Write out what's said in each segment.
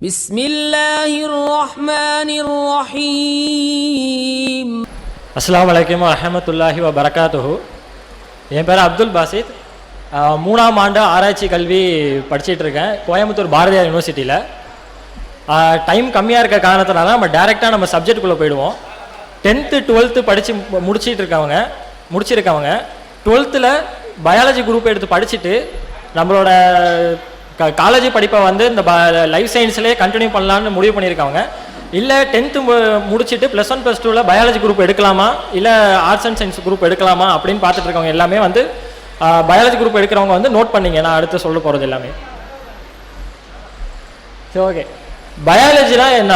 بسم الله الرحمن الرحيم அஸ்ஸலாமு அலைக்கும் வரஹமத்துல்லாஹி வ பரகாத்துஹு என் பேர் அப்துல் பாசித் ஆஹ் மூணாம் ஆண்டு ஆராய்ச்சி கல்வி படிச்சிட்டு இருக்கேன் கோயம்புத்தூர் பாரதியார் யூனிவர்சிட்டியில் டைம் கம்மியாக இருக்க காரணத்தினால நம்ம டேரெக்டாக நம்ம சப்ஜெக்டுக்குள்ளே போயிடுவோம் டென்த்து டுவெல்த்து படித்து முடிச்சிட்டு இருக்கவங்க முடிச்சிருக்கவங்க டுவெல்த்தில் பயாலஜி குரூப் எடுத்து படிச்சுட்டு நம்மளோட க காலேஜ் படிப்பை வந்து இந்த லைஃப் சயின்ஸ்லேயே கண்டினியூ பண்ணலான்னு முடிவு பண்ணியிருக்காங்க இல்லை டென்த்து முடிச்சுட்டு ப்ளஸ் ஒன் ப்ளஸ் டூவில் பயாலஜி குரூப் எடுக்கலாமா? இல்லை ஆர்ட்ஸ் அண்ட் சயின்ஸ் குரூப் எடுக்கலாமா? அப்படின்னு பார்த்துட்டு இருக்கவங்க எல்லாமே வந்து பயாலஜி குரூப் எடுக்கிறவங்க வந்து நோட் பண்ணிங்க. நான் அடுத்து சொல்ல போகிறது எல்லாமே. சரி ஓகே பயாலஜினா என்ன?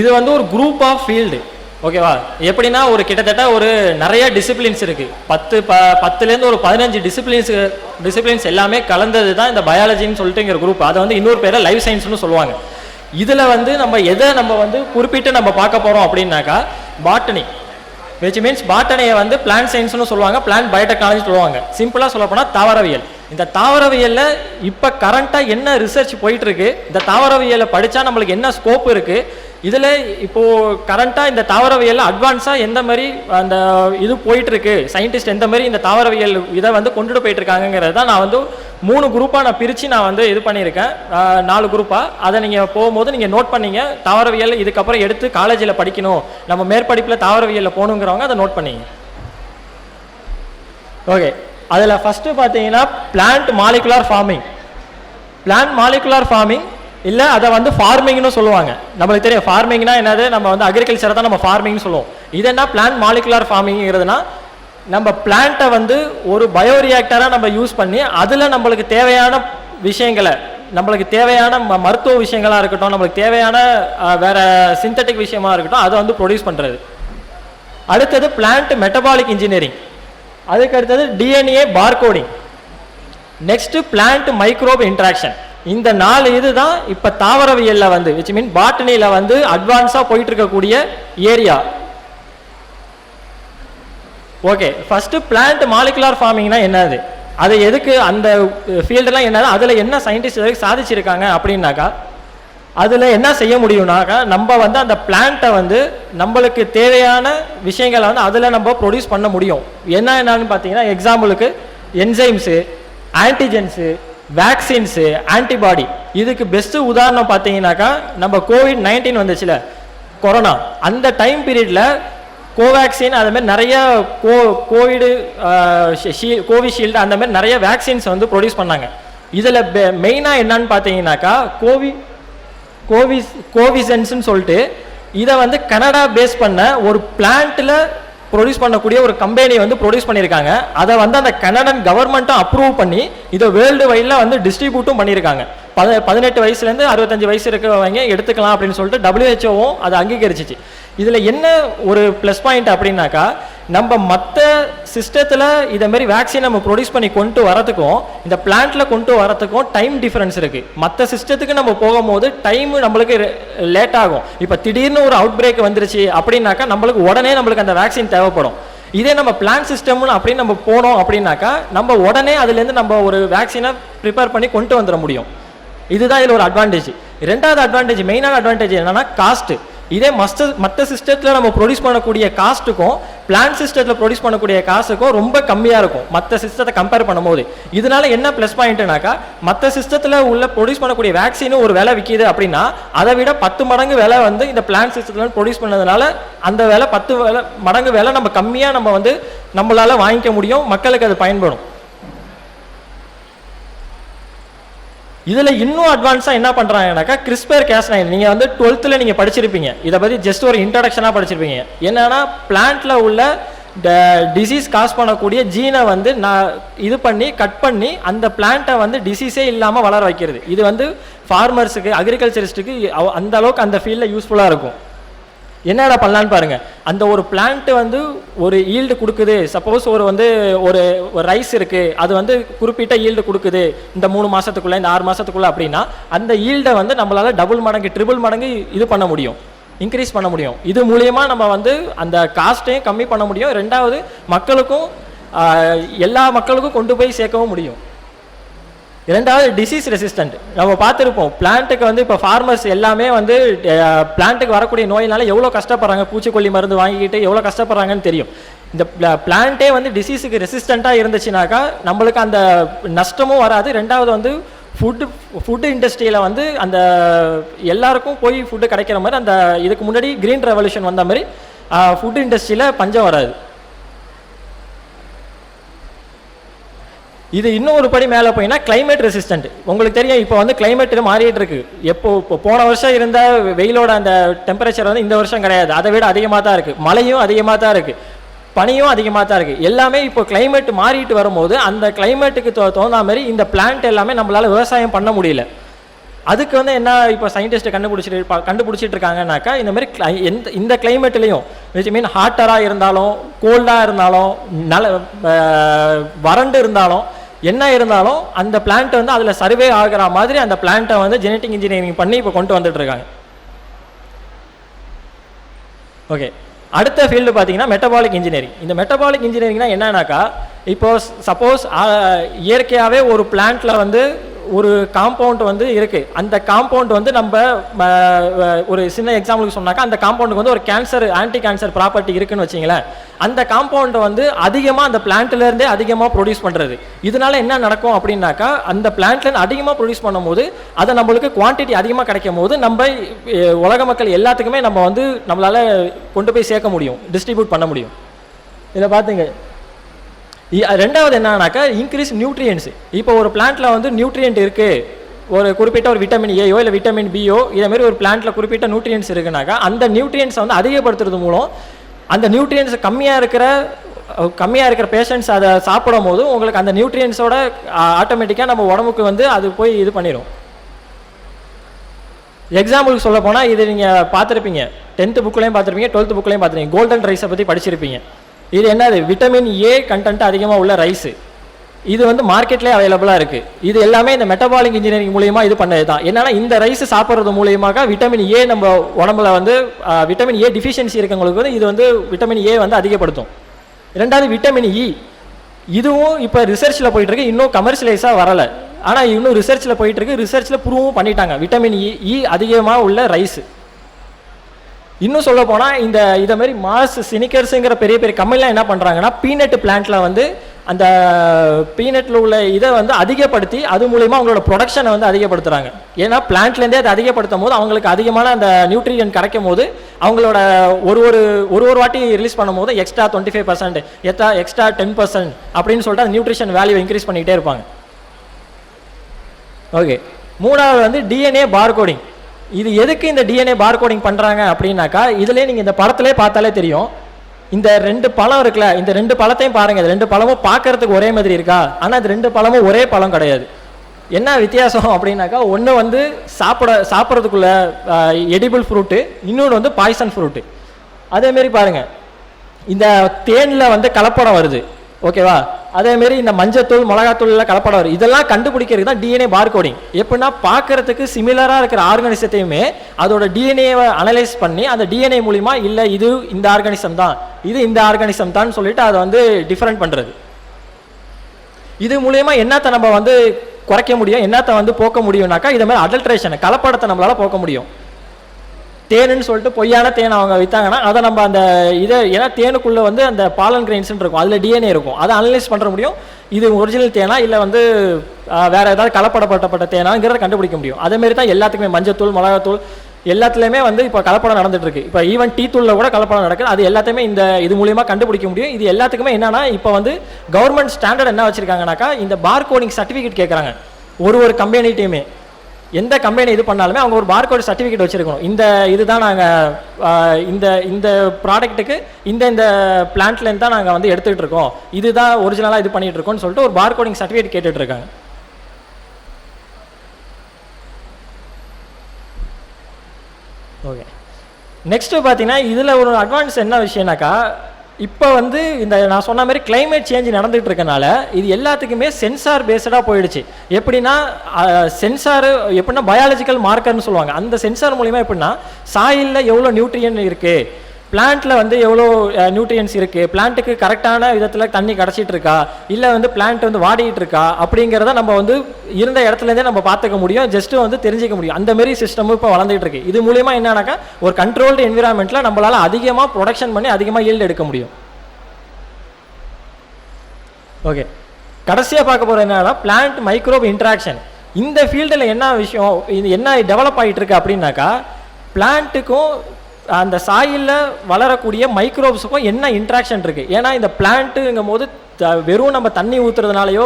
இது வந்து ஒரு குரூப் ஆஃப் ஃபீல்டு ஓகேவா? எப்படின்னா ஒரு கிட்டத்தட்ட ஒரு நிறைய டிசிப்ளின்ஸ் இருக்கு. பத்து ப பத்துலேருந்து ஒரு பதினஞ்சு டிசிப்ளின்ஸ் டிசிப்ளின்ஸ் எல்லாமே கலந்தது தான் இந்த பயாலஜின்னு சொல்லிட்டுங்கிற குரூப் அதை வந்து இன்னொரு பேரை லைஃப் சயின்ஸ்னு சொல்லுவாங்க. இதில் வந்து நம்ம எதை நம்ம வந்து குறிப்பிட்டு நம்ம பார்க்க போகிறோம் அப்படின்னாக்கா பாட்டனி விச் மீன்ஸ் பாட்டனியை வந்து பிளான் சயின்ஸ்னு சொல்லுவாங்க பிளான் பயோடெக்னாலஜி சொல்லுவாங்க. சிம்பிளாக சொல்ல போனால் தாவரவியல். இந்த தாவரவியலில் இப்போ கரண்ட்டாக என்ன ரிசர்ச் போயிட்டு இருக்கு இந்த தாவரவியலை படித்தா நம்மளுக்கு என்ன ஸ்கோப் இருக்குது இதில் இப்போது கரண்ட்டாக இந்த தாவரவியலில் அட்வான்ஸாக எந்த மாதிரி அந்த இது போயிட்டுருக்கு? சயின்டிஸ்ட் எந்த மாதிரி இந்த தாவரவியல் இதை வந்து கொண்டுட்டு போயிட்டுருக்காங்கிறது தான் நான் வந்து மூணு குரூப்பாக நான் பிரித்து நான் வந்து இது பண்ணியிருக்கேன். நாலு குரூப்பாக அதை நீங்கள் போகும்போது நீங்கள் நோட் பண்ணீங்க. தாவரவியல் இதுக்கப்புறம் எடுத்து காலேஜில் படிக்கணும். நம்ம மேற்படிப்பில் தாவரவியலில் போகணுங்கிறவங்க அதை நோட் பண்ணிங்க. ஓகே. அதில் ஃபஸ்ட்டு பார்த்தீங்கன்னா plant molecular farming plant molecular farming இல்லை அதை வந்து ஃபார்மிங்னு சொல்லுவாங்க. நம்மளுக்கு தெரியும் ஃபார்மிங்னா என்னது? நம்ம வந்து அக்ரிகல்ச்சரை தான் நம்ம ஃபார்மிங்னு சொல்லுவோம். இது என்ன? பிளான்ட் மாலிகுலார் ஃபார்மிங்கிறதுனா நம்ம பிளான்ட்டை வந்து ஒரு பயோரியாக்டராக நம்ம யூஸ் பண்ணி அதில் நம்மளுக்கு தேவையான விஷயங்களை நம்மளுக்கு தேவையான ம- மருத்துவ விஷயங்களாக இருக்கட்டும் நம்மளுக்கு தேவையான வேறு வேற சிந்தட்டிக் விஷயமா இருக்கட்டும் அதை வந்து ப்ரொடியூஸ் பண்ணுறது அடுத்தது பிளான்ட் மெட்டபாலிக் இன்ஜினியரிங் அதுக்கு அடுத்தது DNA barcoding next plant microbe interaction இந்த நாலு இதுதான் இப்போ தாவரவியல்ல வந்து விச் மீன் பாட்டனியில் வந்து அட்வான்ஸாக போயிட்டு இருக்கக்கூடிய area okay first plant molecular ஃபார்மிங்னா என்னது? அது எதுக்கு அந்த uh, ஃபீல்டெல்லாம் என்னது? அதில் என்ன சயின்டிஸ்ட் எதுக்கு சாதிச்சிருக்காங்க அப்படின்னாக்கா அதில் என்ன செய்ய முடியும்னாக்கா நம்ம வந்து அந்த பிளான்ட்டை வந்து நம்மளுக்கு தேவையான விஷயங்களை வந்து அதில் நம்ம ப்ரொடியூஸ் பண்ண முடியும். என்ன என்னன்னு பார்த்தீங்கன்னா எக்ஸாம்பிளுக்கு என்சைம்ஸு ஆன்டிஜென்ஸு வேக்சின்ஸு ஆன்டிபாடி இதுக்கு பெஸ்ட்டு உதாரணம் பார்த்தீங்கன்னாக்கா நம்ம கோவிட் நைன்டீன் வந்துச்சுல கொரோனா அந்த டைம் பீரியடில் கோவேக்சின் அதுமாரி நிறைய கோ கோவிடு கோவிஷீல்டு அந்த மாதிரி நிறைய வேக்சின்ஸ் வந்து ப்ரொடியூஸ் பண்ணாங்க. இதில் மெயினாக என்னன்னு பார்த்தீங்கன்னாக்கா கோவி கோவிஸ் கோவிசன்ஸ்னு சொல்லிட்டு இதை வந்து கனடா பேஸ் பண்ண ஒரு பிளான்ட்டில் ப்ரொடியூஸ் பண்ணக்கூடிய ஒரு கம்பெனி வந்து ப்ரொடியூஸ் பண்ணியிருக்காங்க. அதை வந்து அந்த கனடன் கவர்மெண்ட்டும் அப்ரூவ் பண்ணி இதை வேர்ல்டு வைடில் வந்து டிஸ்ட்ரிபியூட்டும் பண்ணியிருக்காங்க. பத பதினெட்டு வயசுலேருந்து அறுபத்தஞ்சு வயசு இருக்கிறவங்க எடுத்துக்கலாம் அப்படின்னு சொல்லிட்டு டபிள்யூஹெச்ஓவும் அதை அங்கீகரிச்சிச்சு. இதில் என்ன ஒரு ப்ளஸ் பாயிண்ட் அப்படின்னாக்கா நம்ம மற்ற சிஸ்டத்தில் இதை வேக்சின் நம்ம ப்ரொடியூஸ் பண்ணி கொண்டு வரத்துக்கும் இந்த பிளான்ட்டில் கொண்டு வரத்துக்கும் டைம் டிஃப்ரென்ஸ் இருக்குது மற்ற சிஸ்டத்துக்கு நம்ம போகும்போது டைம் நம்மளுக்கு லேட் ஆகும். இப்போ திடீர்னு ஒரு அவுட் பிரேக் வந்துருச்சு அப்படின்னாக்கா நம்மளுக்கு உடனே நம்மளுக்கு அந்த வேக்சின் தேவைப்படும். இதே நம்ம பிளான் சிஸ்டம்னு அப்படின்னு நம்ம போனோம் அப்படின்னாக்கா நம்ம உடனே அதுலேருந்து நம்ம ஒரு வேக்சினை ப்ரிப்பேர் பண்ணி கொண்டு வந்துட முடியும். இதுதான் இதில் ஒரு அட்வான்டேஜ் ரெண்டாவது அட்வான்டேஜ் மெயினான அட்வான்டேஜ் என்னன்னா காஸ்ட்டு இதே மஸ்ட் மற்ற சிஸ்டத்தில் நம்ம ப்ரொடியூஸ் பண்ணக்கூடிய காஸ்ட்டுக்கும் பிளான் சிஸ்டத்தில் ப்ரொடியூஸ் பண்ணக்கூடிய காசுக்கும் ரொம்ப கம்மியாக இருக்கும். மற்ற சிஸ்டத்தை கம்பேர் பண்ணும்போது. இதனால என்ன ப்ளஸ் பாயிண்ட்னாக்கா மற்ற சிஸ்டத்தில் உள்ள ப்ரொடியூஸ் பண்ணக்கூடிய வேக்சினும் ஒரு விலை விற்கிது அப்படின்னா அதை விட பத்து மடங்கு விலை வந்து இந்த பிளான் சிஸ்டத்தில் ப்ரொடியூஸ் பண்ணதுனால அந்த விலை பத்து விலை மடங்கு விலை நம்ம கம்மியாக நம்ம வந்து நம்மளால் வாங்கிக்க முடியும். மக்களுக்கு அது பயன்படும். இதில் இன்னும் அட்வான்ஸாக என்ன பண்ணுறாங்கனாக்கா கிறிஸ்பர் கேஸ் நைன் நீங்கள் வந்து டுவெல்த்தில் நீங்கள் படிச்சிருப்பீங்க. இதை பற்றி ஜஸ்ட் ஒரு இன்ட்ரடக்ஷனாக படிச்சிருப்பீங்க. என்னென்னா பிளான்ட்டில் உள்ள டிசீஸ் காஸ் பண்ணக்கூடிய ஜீனை வந்து நான் இது பண்ணி கட் பண்ணி அந்த பிளான்ட்டை வந்து டிசீஸே இல்லாமல் வளர வைக்கிறது. இது வந்து ஃபார்மர்ஸுக்கு அக்ரிகல்ச்சரிஸ்ட்டுக்கு அந்த அளவுக்கு அந்த ஃபீல்டில் யூஸ்ஃபுல்லாக இருக்கும். என்னடா பண்ணலான்னு பாருங்க. அந்த ஒரு பிளான்ட் வந்து ஒரு ஈல்டு கொடுக்குது. சப்போஸ் ஒரு வந்து ஒரு ரைஸ் இருக்கு. அது வந்து குறிப்பிட்ட ஈல்டு கொடுக்குது. இந்த மூணு மாசத்துக்குள்ள இந்த ஆறு மாசத்துக்குள்ள அப்படின்னா அந்த ஈல்டை வந்து நம்மளால டபுள் மடங்கு ட்ரிபிள் மடங்கு இது பண்ண முடியும். இன்க்ரீஸ் பண்ண முடியும். இது மூலியமா நம்ம வந்து அந்த காஸ்ட்டையும் கம்மி பண்ண முடியும். ரெண்டாவது மக்களுக்கும் எல்லா மக்களுக்கும் கொண்டு போய் சேர்க்கவும் முடியும். இரண்டாவது டிசீஸ் ரெசிஸ்டன்ட் நம்ம பார்த்துருப்போம். பிளான்ட்டுக்கு வந்து இப்போ ஃபார்மர்ஸ் எல்லாமே வந்து பிளான்ட்டுக்கு வரக்கூடிய நோயினால எவ்வளோ கஷ்டப்படுறாங்க? பூச்சிக்கொல்லி மருந்து வாங்கிக்கிட்டு எவ்வளோ கஷ்டப்படுறாங்கன்னு தெரியும். இந்த பிளான்ட்டே வந்து டிசீஸுக்கு ரெசிஸ்டண்ட்டாக இருந்துச்சுனாக்கா நம்மளுக்கு அந்த நஷ்டமும் வராது. ரெண்டாவது வந்து ஃபுட்டு ஃபுட்டு இண்டஸ்ட்ரியில் வந்து அந்த எல்லாருக்கும் போய் ஃபுட்டு கிடைக்கிற மாதிரி அந்த இதுக்கு முன்னாடி க்ரீன் ரெவல்யூஷன் வந்த மாதிரி ஃபுட் இண்டஸ்ட்ரியில் பஞ்சம் வராது. இது இன்னும் ஒரு படி மேலே போயின்னா கிளைமேட் ரெசிஸ்டன்ட் உங்களுக்கு தெரியும் இப்போ வந்து climate மாறிட்டு இருக்கு. எப்போ இப்போ போன வருஷம் இருந்த வெயிலோட அந்த டெம்பரேச்சர் வந்து இந்த வருஷம் கிடையாது. அதை விட அதிகமாக தான் இருக்குது மழையும் அதிகமாக தான் இருக்குது பனியும் அதிகமாக தான் இருக்குது எல்லாமே இப்போ கிளைமேட் மாறிட்டு வரும்போது அந்த கிளைமேட்டுக்கு தோ தகுந்த மாதிரி இந்த பிளான்ட் எல்லாமே நம்மளால் விவசாயம் பண்ண முடியல. அதுக்கு வந்து என்ன இப்போ சயின்டிஸ்ட்டு கண்டுபிடிச்சிட்டு கண்டுபிடிச்சிட்டு இருக்காங்கனாக்கா இந்த மாதிரி கிளை எந்த இந்த கிளைமேட்லேயும் விச் மீன் ஹாட்டராக இருந்தாலும் கோல்டாக இருந்தாலும் நல வறண்டு இருந்தாலும் என்ன இருந்தாலும் அந்த பிளான்ட்டை வந்து அதில் சர்வே ஆகிற மாதிரி அந்த பிளான்ட்டை வந்து ஜெனட்டிக் இன்ஜினியரிங் பண்ணி இப்போ கொண்டு வந்துட்டுருக்காங்க. ஓகே அடுத்த ஃபீல்டு பார்த்தீங்கன்னா மெட்டபாலிக் இன்ஜினியரிங் இந்த மெட்டபாலிக் இன்ஜினியரிங்னா என்னன்னாக்கா இப்போ சப்போஸ் இயற்கையாகவே ஒரு பிளான்ட்டில் வந்து ஒரு காம்பவுண்ட் வந்து இருக்குது அந்த காம்பவுண்ட் வந்து நம்ம ஒரு சின்ன எக்ஸாம்பிளுக்கு சொன்னாக்கா அந்த காம்பவுண்டுக்கு வந்து ஒரு கேன்சர் ஆன்டி கேன்சர் ப்ராப்பர்ட்டி இருக்குன்னு வச்சிங்களேன். அந்த காம்பவுண்டை வந்து அதிகமாக அந்த பிளான்ட்லேருந்தே அதிகமாக ப்ரொடியூஸ் பண்ணுறது இதனால என்ன நடக்கும் அப்படின்னாக்கா அந்த பிளான்ட்லேருந்து அதிகமாக ப்ரொடியூஸ் பண்ணும்போது அதை நம்மளுக்கு குவான்டிட்டி அதிகமாக கிடைக்கும் போது நம்ம உலக மக்கள் எல்லாத்துக்குமே நம்ம வந்து நம்மளால் கொண்டு போய் சேர்க்க முடியும் டிஸ்ட்ரிபியூட் பண்ண முடியும். இதை பார்த்துங்க. ரெண்டாவது என்னன்னாக்கா இன்க்ரீஸ் நியூட்ரியன்ஸ் இப்போ ஒரு பிளான்ட்டில் வந்து நியூட்ரியன்ட் இருக்குது ஒரு குறிப்பிட்ட ஒரு விட்டமின் ஏயோ இல்லை விட்டமின் பியோ இதேமாரி ஒரு பிளான்ட்ல குறிப்பிட்ட நியூட்ரியன்ஸ் இருக்குனாக்கா அந்த நியூட்ரியன்ஸை வந்து அதிகப்படுத்துறது மூலம் அந்த நியூட்ரியன்ஸ் கம்மியாக இருக்கிற கம்மியாக இருக்கிற பேஷண்ட்ஸ் அதை சாப்பிடும் போது உங்களுக்கு அந்த நியூட்ரியன்ஸோட ஆட்டோமேட்டிக்காக நம்ம உடம்புக்கு வந்து அது போய் இது பண்ணிடும் எக்ஸாம்பிளுக்கு சொல்ல போனால் இது நீங்கள் பார்த்துருப்பீங்க. டென்த்து புக்லேயும் பார்த்துருப்பீங்க டுவெல்த் புக்லேயும் பார்த்துருப்பீங்க. கோல்டன் ரைஸை பற்றி படிச்சிருப்பீங்க. இது என்னது? விட்டமின் ஏ கண்டென்ட் அதிகமாக உள்ள ரைஸு இது வந்து மார்க்கெட்லேயே அவைலபிளாக இருக்குது இது எல்லாமே இந்த மெட்டபாலிக் இன்ஜினியரிங் மூலியமாக இது பண்ணது தான் என்னென்னா இந்த ரைஸ் சாப்பிட்றது மூலியமாக விட்டமின் ஏ நம்ம உடம்புல வந்து விட்டமின் ஏ டிஃபிஷியன்சி இருக்கவங்களுக்கு வந்து இது வந்து விட்டமின் ஏ வந்து அதிகப்படுத்தும். ரெண்டாவது விட்டமின் இ e. இதுவும் இப்போ ரிசர்ச்சில் போயிட்டுருக்கு. இன்னும் கமர்ஷியலைஸாக வரலை. ஆனால் இன்னும் ரிசர்ச்சில் போயிட்டுருக்கு. ரிசர்ச்சில் ப்ரூவும் பண்ணிட்டாங்க. Vitamin E e, E e அதிகமாக உள்ள ரைஸ் இன்னும் சொல்ல போனால் இந்த இதை மாதிரி மாஸ் சினிக்கர்ஸுங்கிற பெரிய பெரிய கம்பெனிலாம் என்ன பண்ணுறாங்கன்னா பீனட் பிளான்ட்டில் வந்து அந்த பீனட்டில் உள்ள இதை வந்து அதிகப்படுத்தி அது மூலயமா அவங்களோட ப்ரொடக்ஷனை வந்து அதிகப்படுத்துகிறாங்க ஏன்னா பிளான்ட்லேருந்தே அதை அதிகப்படுத்தும் போது அவங்களுக்கு அதிகமான அந்த நியூட்ரியன் கிடைக்கும் போது அவங்களோட ஒரு ஒரு ஒரு ஒரு வாட்டி ரிலீஸ் பண்ணும்போது எக்ஸ்ட்ரா டுவெண்ட்டி ஃபைவ் பர்சன்ட் எத்தா எக்ஸ்ட்ரா டென் பர்சன்ட் அப்படின்னு சொல்லிட்டு அந்த நியூட்ரிஷன் வேல்யூ இன்க்ரீஸ் பண்ணிகிட்டே இருப்பாங்க. ஓகே மூணாவது வந்து டிஎன்ஏ பார்கோடிங் இது எதுக்கு இந்த டிஎன்ஏ பார்கோடிங் பண்ணுறாங்க அப்படின்னாக்கா இதுலேயே நீங்கள் இந்த படத்திலே பார்த்தாலே தெரியும். இந்த ரெண்டு பழம் இருக்குல்ல இந்த ரெண்டு பழத்தையும் பாருங்கள் இது ரெண்டு பழமும் பார்க்கறதுக்கு ஒரே மாதிரி இருக்கா? ஆனால் இது ரெண்டு பழமும் ஒரே பழம் கிடையாது. என்ன வித்தியாசம் அப்படின்னாக்கா ஒன்று வந்து சாப்பிட சாப்பிட்றதுக்குள்ள எடிபிள் ஃப்ரூட்டு இன்னொன்று வந்து பாய்சன் ஃப்ரூட்டு அதேமாரி பாருங்கள் இந்த தேனில் வந்து கலப்படம் வருது. ஓகேவா? அதேமாரி இந்த மஞ்சத்தூள் மிளகாத்தூள் எல்லாம் கலப்படம் வரும். இதெல்லாம் கண்டுபிடிக்கிறது தான் டிஎன்ஏ பார்கோடிங் எப்படின்னா பார்க்கறதுக்கு சிமிலராக இருக்கிற ஆர்கானிசத்தையுமே அதோட டிஎன்ஏவை அனலைஸ் பண்ணி அந்த டிஎன்ஏ மூலிமா இல்லை இது இந்த ஆர்கானிசம் தான் இது இந்த ஆர்கானிசம் தான் சொல்லிட்டு அதை வந்து டிஃப்ரெண்ட் பண்ணுறது இது மூலயமா என்னத்தை நம்ம வந்து குறைக்க முடியும் என்னத்தை வந்து போக்க முடியும்னாக்கா இதை மாதிரி அடல்ட்ரேஷன் கலப்படத்தை நம்மளால போக்க முடியும். தேனுன்னு சொல்லிட்டு பொய்யான தேன் அவங்க விற்றாங்கன்னா அதை நம்ம அந்த இதை ஏன்னா தேனுக்குள்ளே வந்து அந்த பாலன் கிரெயின்ஸ் இருக்கும். அதில் டிஎன்ஏ இருக்கும். அதை அனலைஸ் பண்ண முடியும். இது ஒரிஜினல் தேனா இல்லை வந்து வேறு வேற ஏதாவது கலப்படப்பட்டப்பட்ட தேனாங்கிறத கண்டுபிடிக்க முடியும். அதே மாதிரி தான் எல்லாத்துக்குமே மஞ்சத்தூள் மிளகாத்தூள் எல்லாத்துலேயுமே வந்து இப்போ கலப்படம் நடந்துட்டுருக்கு இப்போ ஈவன் டீ தூளில் கூட கலப்படம் நடக்குது. அது எல்லாத்தையுமே இந்த இது மூலியமாக கண்டுபிடிக்க முடியும். இது எல்லாத்துக்குமே என்னென்னா இப்போ வந்து கவர்மெண்ட் ஸ்டாண்டர்ட் என்ன வச்சுருக்காங்கனாக்கா இந்த பார் கோடிங் சர்டிஃபிகேட் கேட்குறாங்க ஒரு ஒரு கம்பெனிகிட்டையுமே எந்த கம்பெனி இது பண்ணாலுமே அவங்க ஒரு பார்கோட் சர்டிஃபிகேட் வச்சுருக்கணும். இந்த இதுதான் நாங்கள் இந்த இந்த ப்ராடக்ட்டுக்கு இந்த இந்த பிளான்ட்லேருந்து தான் நாங்கள் வந்து எடுத்துகிட்டு இருக்கோம். இதுதான் ஒரிஜினலாக இது பண்ணிகிட்டு இருக்கோம்னு சொல்லிட்டு ஒரு பார்கோடிங் சர்டிஃபிகேட் கேட்டுட்ருக்காங்க ஓகே நெக்ஸ்ட்டு பார்த்தீங்கன்னா இதில் ஒரு அட்வான்ஸ் என்ன விஷயம்னாக்கா இப்போ வந்து இந்த நான் சொன்ன மாதிரி கிளைமேட் சேஞ்ச் நடந்துகிட்டு இருக்கனால இது எல்லாத்துக்குமே சென்சார் பேஸ்டாக போயிடுச்சு. எப்படின்னா சென்சார் எப்படின்னா பயாலஜிக்கல் மார்க்கர்னு சொல்லுவாங்க. அந்த சென்சார் மூலிமா எப்படின்னா சாயிலில் எவ்வளோ நியூட்ரியன் இருக்குது பிளான்ட்டில் வந்து எவ்வளோ நியூட்ரியன்ஸ் இருக்குது பிளான்ட்டுக்கு கரெக்டான விதத்தில் தண்ணி கிடச்சிட்டு இருக்கா? இல்லை வந்து பிளான்ட் வந்து வாடிக்கிட்டு இருக்கா? அப்படிங்கிறத நம்ம வந்து இருந்த இடத்துலேருந்தே நம்ம பார்த்துக்க முடியும். ஜஸ்ட்டு வந்து தெரிஞ்சிக்க முடியும். அந்தமாரி சிஸ்டமும் இப்போ வளர்ந்துட்டு இருக்கு. இது மூலியமாக என்னன்னாக்கா ஒரு கண்ட்ரோல்டு என்விரான்மெண்ட்டில் நம்மளால் அதிகமாக ப்ரொடக்ஷன் பண்ணி அதிகமாக ஈல்டு எடுக்க முடியும். ஓகே கடைசியாக பார்க்க போகிறது என்னன்னா பிளான்ட் மைக்ரோப் இன்ட்ராக்ஷன் இந்த ஃபீல்டில் என்ன விஷயம் இது என்ன டெவலப் ஆகிட்டு இருக்கு அப்படின்னாக்கா பிளான்ட்டுக்கும் அந்த சாயிலில் வளரக்கூடிய மைக்ரோப்ஸுக்கும் என்ன இன்ட்ராக்ஷன் இருக்குது ஏன்னா இந்த பிளான்ட்டுங்கும் போது த- வெறும் நம்ம தண்ணி ஊற்றுறதுனாலையோ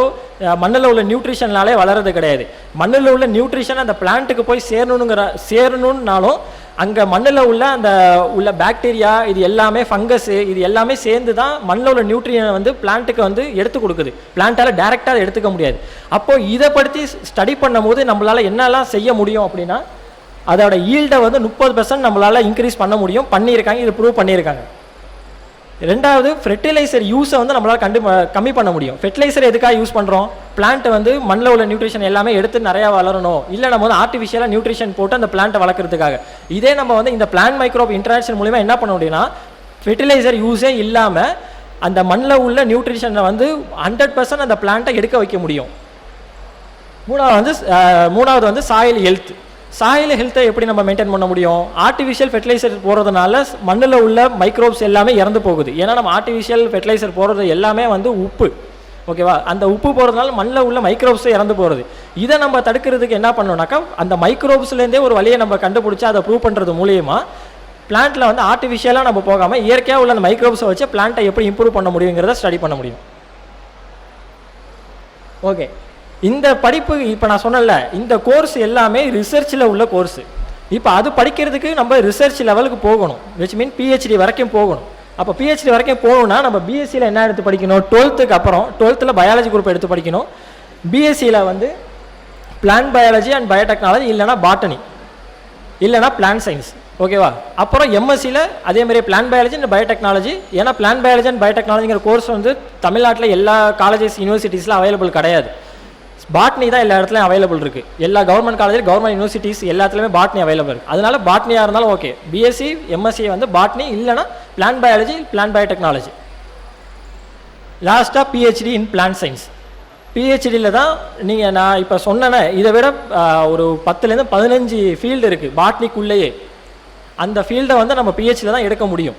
மண்ணில் உள்ள நியூட்ரிஷன்னாலே வளர்றது கிடையாது. மண்ணில் உள்ள நியூட்ரிஷன் அந்த பிளான்ட்டுக்கு போய் சேரணுங்கிற சேரணுன்னாலும் அங்கே மண்ணில் உள்ள அந்த உள்ள பாக்டீரியா இது எல்லாமே ஃபங்கஸ் இது எல்லாமே சேர்ந்து தான் மண்ணில் உள்ள நியூட்ரியனை வந்து பிளான்ட்டுக்கு வந்து எடுத்து கொடுக்குது. பிளான்ட்டால் டேரெக்டாக எடுத்துக்க முடியாது. அப்போது இதை படுத்தி ஸ்டடி பண்ணும்போது நம்மளால் என்னெல்லாம் செய்ய முடியும் அப்படின்னா அதோட ஈல்டை வந்து முப்பது பெர்சன்ட் நம்மளால் இன்க்ரீஸ் பண்ண முடியும். பண்ணியிருக்காங்க இது ப்ரூவ் பண்ணியிருக்காங்க. ரெண்டாவது ஃபெர்டிலைசர் யூஸை வந்து நம்மளால் கண்டு கம்மி பண்ண முடியும். ஃபெர்டிலைசர் எதுக்காக யூஸ் பண்ணுறோம் பிளான்ட் வந்து மண்ணில் உள்ள நியூட்ரிஷன் எல்லாமே எடுத்து நிறையா வளரணும். இல்லை நம்ம வந்து ஆர்டிஃபிஷியலாக நியூட்ரிஷன் போட்டு அந்த பிளான்ட்டை வளர்க்குறதுக்காக. இதே நம்ம வந்து இந்த பிளான்ட் மைக்ரோப் இன்ட்ராக்ஷன் மூலிமா என்ன பண்ண முடியும்னா ஃபெர்டிலைசர் யூஸே இல்லாமல் அந்த மண்ணில் உள்ள நியூட்ரிஷனை வந்து ஹண்ட்ரட் பர்சன்ட் அந்த பிளான்ட்டை எடுக்க வைக்க முடியும். மூணாவது வந்து மூணாவது வந்து சாயில் ஹெல்த் சாயில் ஹெல்த்தை எப்படி நம்ம மெயின்டைன் பண்ண முடியும்? ஆர்டிஃபிஷியல் ஃபெர்டிலைசர் போடுறதுனால மண்ணில் உள்ள மைக்ரோப்ஸ் எல்லாமே இறந்து போகுது. ஏன்னா நம்ம ஆர்டிஃபிஷியல் ஃபெர்டிலைசர் போடுறது எல்லாமே வந்து உப்பு. ஓகேவா அந்த உப்பு போடுறதுனால மண்ணில் உள்ள மைக்ரோப்ஸே இறந்து போகிறது இதை நம்ம தடுக்கிறதுக்கு என்ன பண்ணணும்னாக்கா அந்த மைக்ரோப்ஸ்லேருந்தே ஒரு வழியை நம்ம கண்டுபிடிச்சி அதை ப்ரூவ் பண்ணுறது மூலியமாக பிளான்ட்டில் வந்து ஆர்டிஃபிஷியலாக நம்ம போகாமல் இயற்கையாக உள்ள அந்த மைக்ரோப்ஸை வச்சு பிளான்ட்டை எப்படி இம்ப்ரூவ் பண்ண முடியுங்கிறத ஸ்டடி பண்ண முடியும். ஓகே இந்த படிப்பு இப்போ நான் சொன்னேன்ல இந்த கோர்ஸ் எல்லாமே ரிசர்ச்சில் உள்ள கோர்ஸு இப்போ அது படிக்கிறதுக்கு நம்ம ரிசர்ச் லெவலுக்கு போகணும். விச் மீன் பிஹெச்டி வரைக்கும் போகணும். அப்போ பிஹெச்டி வரைக்கும் போகணும்னா நம்ம பிஎஸ்சியில் என்ன எடுத்து படிக்கணும்? டுவெல்த்துக்கு அப்புறம் டுவெல்த்தில் பயாலஜி குரூப் எடுத்து படிக்கணும். பிஎஸ்சியில் வந்து பிளான் பயாலஜி அண்ட் பயோடெக்னாலஜி இல்லைனா பாட்டனி இல்லைனா பிளான் சயின்ஸ் ஓகேவா அப்புறம் எம்எஸ்சியில் அதே மாதிரி பிளான் பயாலஜி அண்ட் பயோடெக்னாலஜி ஏன்னா பிளான் பயாலஜி அண்ட் பயோடெக்னாலஜிங்கிற கோர்ஸ் வந்து தமிழ்நாட்டில் எல்லா காலேஜஸ் யூனிவர்சிட்டிஸில் அவைலபிள் கிடையாது. பாட்னி தான் எல்லா இடத்துலையும் அவைலபிள் இருக்குது எல்லா கவர்மெண்ட் காலேஜில் கவர்மெண்ட் யூனிவர்சிட்டிஸ் எல்லாத்துலேயுமே பாட்னி அவைலபிள் இருக்குது அதனால பாட்னியாக இருந்தாலும் ஓகே பிஎஸ்சி எம்எஸ்சி வந்து பாட்னி இல்லைனா பிளான் பயாலஜி பிளான் பயோடெக்னாலஜி லாஸ்ட்டாக பிஹெச்டி இன் பிளான் சயின்ஸ் பிஹெச்டியில் தான் நீங்கள் நான் இப்போ சொன்னேனே இதை விட ஒரு பத்துலேருந்து பதினஞ்சு ஃபீல்டு இருக்குது பாட்னிக்குள்ளேயே. அந்த ஃபீல்டை வந்து நம்ம பிஹெச்டியில் தான் எடுக்க முடியும்.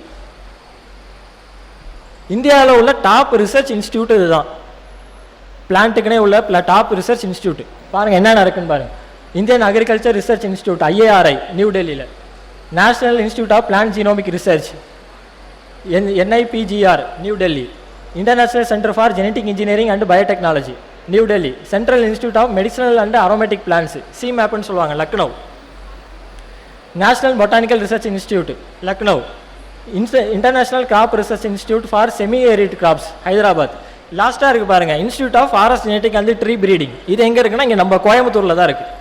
இந்தியாவில் உள்ள டாப் ரிசர்ச் இன்ஸ்டியூட் இதுதான் பிளான்ட்டுக்குனே உள்ள டாப் ரிசர்ச் இன்ஸ்டியூட் பாருங்கள் என்னென்ன இருக்குன்னு பாருங்கள் Indian agriculture research institute IARI new டெல்லியில் national institute of plant genomic research N NIPGR new Delhi international centre for genetic engineering and biotechnology new Delhi central institute of medicinal and aromatic plants C மேப்னு சொல்லுவாங்க Lucknow. National botanical research institute Lucknow. International crop research institute for semi arid crops Hyderabad லாஸ்ட்டாக இருக்குது பாருங்க. Institute of forest genetic and tree breeding இது எங்கே இருக்குன்னா இங்கே நம்ம கோயம்புத்தூரில் தான் இருக்குது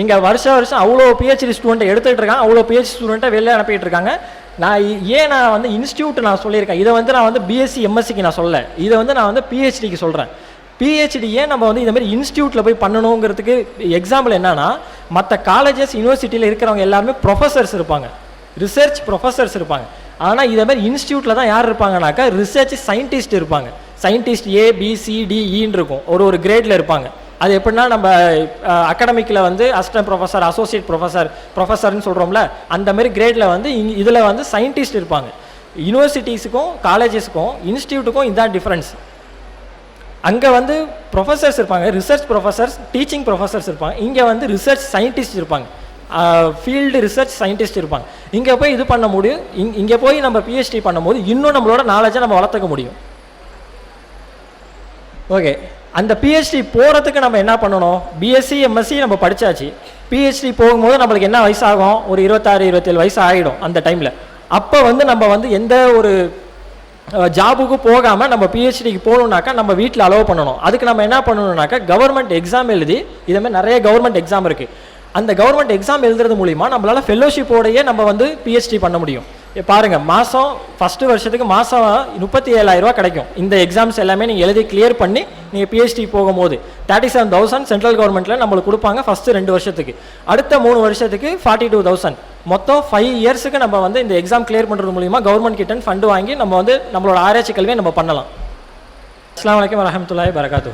இங்கே வருஷம் வருஷம் அவ்வளோ பிஹெச்டி ஸ்டூடெண்ட்டை எடுத்துகிட்டு இருக்காங்க. அவ்வளோ பிஹெச்டி ஸ்டூடெண்ட்டை வெளில அனுப்பிட்டு இருக்காங்க. நான் ஏன் நான் வந்து இன்ஸ்டியூட் நான் சொல்லியிருக்கேன்? இதை வந்து நான் வந்து பிஎஸ்சி எம்எஸ்சிக்கு நான் சொல்ல இதை வந்து நான் வந்து பிஹெச்டிக்கு சொல்கிறேன் பிஹெச்டி ஏன் நம்ம வந்து இந்த மாதிரி இன்ஸ்டியூட்டில் போய் பண்ணணுங்கிறதுக்கு எக்ஸாம்பிள் என்னன்னா மற்ற காலேஜஸ் யூனிவர்சிட்டியில் இருக்கிறவங்க எல்லாருமே ப்ரொஃபஸர்ஸ் இருப்பாங்க. ரிசர்ச் ப்ரொஃபஸர்ஸ் இருப்பாங்க. ஆனால் இதே மாதிரி இன்ஸ்டியூட்டில் தான் யார் இருப்பாங்கனாக்கா ரிசர்ச் சயின்டிஸ்ட் இருப்பாங்க. சயின்டிஸ்ட் e ஏ பிசிடிஇன்னு இருக்கும் ஒரு ஒரு கிரேடில் இருப்பாங்க. அது எப்படின்னா நம்ம அகாடமிக்கில் வந்து அசிஸ்டன்ட் ப்ரொஃபஸர் அசோசியேட் ப்ரொஃபஸர் ப்ரொஃபஸர்னு சொல்கிறோம்ல அந்த மாதிரி கிரேடில் வந்து இங் இதில் வந்து சயின்டிஸ்ட் இருப்பாங்க. யூனிவர்சிட்டிஸுக்கும் காலேஜஸுக்கும் இன்ஸ்டியூட்டுக்கும் இதுதான் டிஃப்ரென்ஸ் அங்கே வந்து ப்ரொஃபஸர்ஸ் இருப்பாங்க ரிசர்ச் ப்ரொஃபஸர்ஸ் டீச்சிங் ப்ரொஃபஸர்ஸ் இருப்பாங்க. இங்கே வந்து ரிசர்ச் சயின்டிஸ்ட் இருப்பாங்க. ஃபீல்டு ரிசர்ச் சயின்டிஸ்ட் இருப்பாங்க. இங்கே போய் இது பண்ண முடியும். இங் இங்கே போய் நம்ம பிஹெச்டி பண்ணும்போது இன்னும் நம்மளோட நாலேஜை நம்ம வளர்த்துக்க முடியும். ஓகே. அந்த பிஹெச்டி போகிறதுக்கு நம்ம என்ன பண்ணணும்? பிஎஸ்சி எம்எஸ்சி நம்ம படிச்சாச்சு. பிஹெச்டி போகும்போது நம்மளுக்கு என்ன வயசாகும்? ஒரு இருபத்தாறு இருபத்தேழு வயசு ஆகிடும் அந்த டைமில் அப்போ வந்து நம்ம வந்து எந்த ஒரு ஜாபுக்கு போகாமல் நம்ம பிஹெச்டிக்கு போகணுன்னாக்கா நம்ம வீட்டில் அலோவ் பண்ணணும். அதுக்கு நம்ம என்ன பண்ணணுன்னாக்கா கவர்மெண்ட் எக்ஸாம் எழுதி இதுமாதிரி நிறைய கவர்மெண்ட் எக்ஸாம் இருக்குது அந்த கவர்மெண்ட் எக்ஸாம் எழுதுறது மூலிமா நம்மளால் ஃபெல்லோஷிப்போடையே நம்ம வந்து பிஹெச்டி பண்ண முடியும். இப்ப பாருங்க மாதம் ஃபஸ்ட்டு வருஷத்துக்கு மாதம் முப்பத்தி ஏழாயிரம் கிடைக்கும். இந்த எக்ஸாம்ஸ் எல்லாமே நீங்கள் எழுதி கிளியர் பண்ணி நீங்கள் பிஹெச்டி போகும்போது தேர்ட்டி செவன் தௌசண்ட் சென்ட்ரல் கவர்மெண்ட்டில் நம்மளுக்கு கொடுப்பாங்க ஃபஸ்ட்டு ரெண்டு வருஷத்துக்கு. அடுத்த மூணு வருஷத்துக்கு ஃபார்ட்டி டூ தௌசண்ட் மொத்தம் ஃபைவ் இயர்ஸுக்கு நம்ம வந்து இந்த எக்ஸாம் கிளியர் பண்ணுறது மூலிமா கவர்மெண்ட் கிட்டன் ஃபண்டு வாங்கி நம்ம வந்து நம்மளோட ஆராய்ச்சி கல்வியை நம்ம பண்ணலாம். அஸ்லாம் வலைக்கம் வரமத்துல்லாய் பரகாத்து